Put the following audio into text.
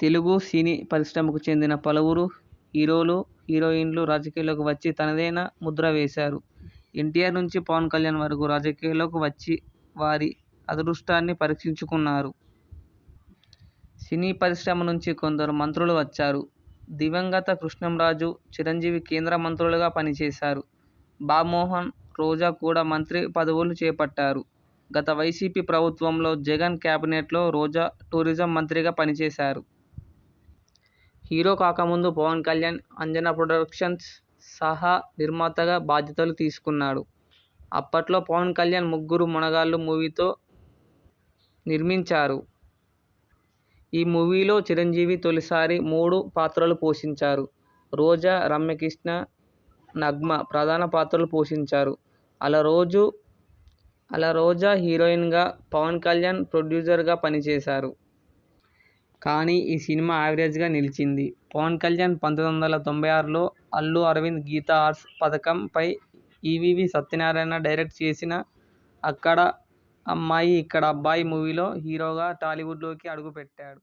తెలుగు సినీ పరిశ్రమకు చెందిన పలువురు హీరోలు, హీరోయిన్లు రాజకీయాల్లోకి వచ్చి తనదైన ముద్ర వేశారు. ఎన్టీఆర్ నుంచి పవన్ కళ్యాణ్ వరకు రాజకీయాల్లోకి వచ్చి వారి అదృష్టాన్ని పరీక్షించుకున్నారు. సినీ పరిశ్రమ నుంచి కొందరు మంత్రులు వచ్చారు. దివంగత కృష్ణంరాజు, చిరంజీవి కేంద్ర మంత్రులుగా పనిచేశారు. బామోహన్ రోజా కూడా మంత్రి పదవులు చేపట్టారు. గత వైసీపీ ప్రభుత్వంలో జగన్ క్యాబినెట్లో రోజా టూరిజం మంత్రిగా పనిచేశారు. హీరో కాకముందు పవన్ కళ్యాణ్ అంజనా ప్రొడక్షన్స్ సహా నిర్మాతగా బాధ్యతలు తీసుకున్నాడు. అప్పట్లో పవన్ కళ్యాణ్ ముగ్గురు మొనగాళ్ళు మూవీతో నిర్మించారు. ఈ మూవీలో చిరంజీవి తొలిసారి మూడు పాత్రలు పోషించారు. రోజా, రమ్యకృష్ణ, నగ్మ ప్రధాన పాత్రలు పోషించారు. అలా రోజు అలా రోజా హీరోయిన్గా, పవన్ కళ్యాణ్ ప్రొడ్యూసర్గా పనిచేశారు. కానీ ఈ సినిమా యావరేజ్గా నిలిచింది. పవన్ కళ్యాణ్ పంతొమ్మిది వందల తొంభై ఆరులో అల్లు అరవింద్ గీతా ఆర్ట్స్ పథకంపై పై ఈవీవీ సత్యనారాయణ డైరెక్ట్ చేసిన 'అక్కడ అమ్మాయి ఇక్కడ అబ్బాయి' మూవీలో హీరోగా టాలీవుడ్లోకి అడుగుపెట్టాడు.